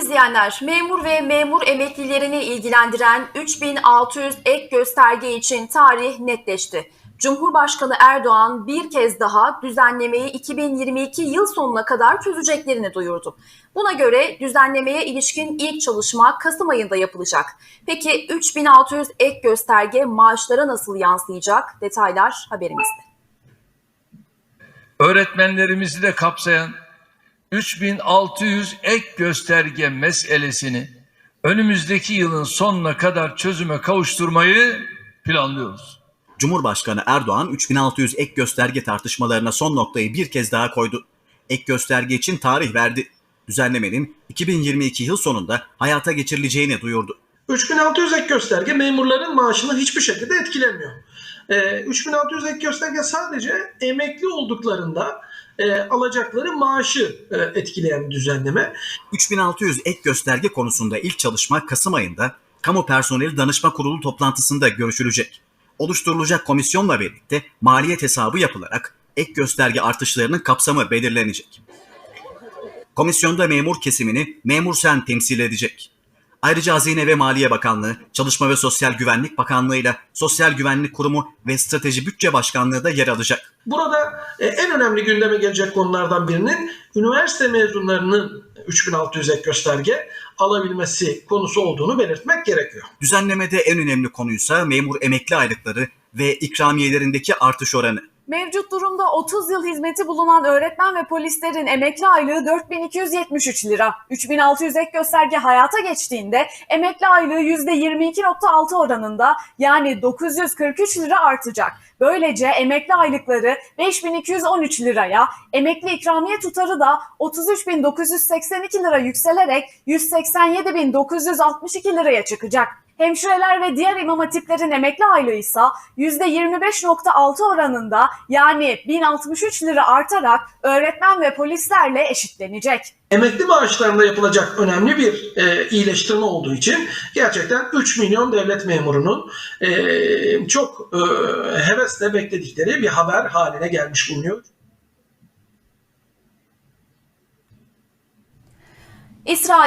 izleyenler, memur ve memur emeklilerini ilgilendiren 3600 ek gösterge için tarih netleşti. Cumhurbaşkanı Erdoğan bir kez daha düzenlemeyi 2022 yıl sonuna kadar çözeceklerini duyurdu. Buna göre düzenlemeye ilişkin ilk çalışma Kasım ayında yapılacak. Peki 3600 ek gösterge maaşlara nasıl yansıyacak? Detaylar haberimizde. öğretmenlerimizi de kapsayan 3600 ek gösterge meselesini önümüzdeki yılın sonuna kadar çözüme kavuşturmayı planlıyoruz. Cumhurbaşkanı Erdoğan 3600 ek gösterge tartışmalarına son noktayı bir kez daha koydu. Ek gösterge için tarih verdi. Düzenlemenin 2022 yıl sonunda hayata geçirileceğini duyurdu. 3600 ek gösterge memurların maaşını hiçbir şekilde etkilemiyor. Ee, 3600 ek gösterge sadece emekli olduklarında e, alacakları maaşı e, etkileyen bir düzenleme. 3600 ek gösterge konusunda ilk çalışma Kasım ayında Kamu Personeli Danışma Kurulu toplantısında görüşülecek. Oluşturulacak komisyonla birlikte maliyet hesabı yapılarak ek gösterge artışlarının kapsamı belirlenecek. Komisyonda memur kesimini Memur Sen temsil edecek. Ayrıca Hazine ve Maliye Bakanlığı, Çalışma ve Sosyal Güvenlik Bakanlığı ile Sosyal Güvenlik Kurumu ve Strateji Bütçe Başkanlığı da yer alacak. Burada e, en önemli gündeme gelecek konulardan birinin üniversite mezunlarının 3600 ek gösterge alabilmesi konusu olduğunu belirtmek gerekiyor. Düzenlemede en önemli konuysa memur emekli aylıkları ve ikramiyelerindeki artış oranı. Mevcut durumda 30 yıl hizmeti bulunan öğretmen ve polislerin emekli aylığı 4273 lira. 3600 ek gösterge hayata geçtiğinde emekli aylığı %22.6 oranında yani 943 lira artacak. Böylece emekli aylıkları 5213 liraya, emekli ikramiye tutarı da 33982 lira yükselerek 187962 liraya çıkacak. Hemşireler ve diğer imam hatiplerin emekli aylığı ise %25.6 oranında yani 1063 lira artarak öğretmen ve polislerle eşitlenecek. Emekli maaşlarında yapılacak önemli bir e, iyileştirme olduğu için gerçekten 3 milyon devlet memurunun e, çok e, hevesle bekledikleri bir haber haline gelmiş bulunuyor. İsrail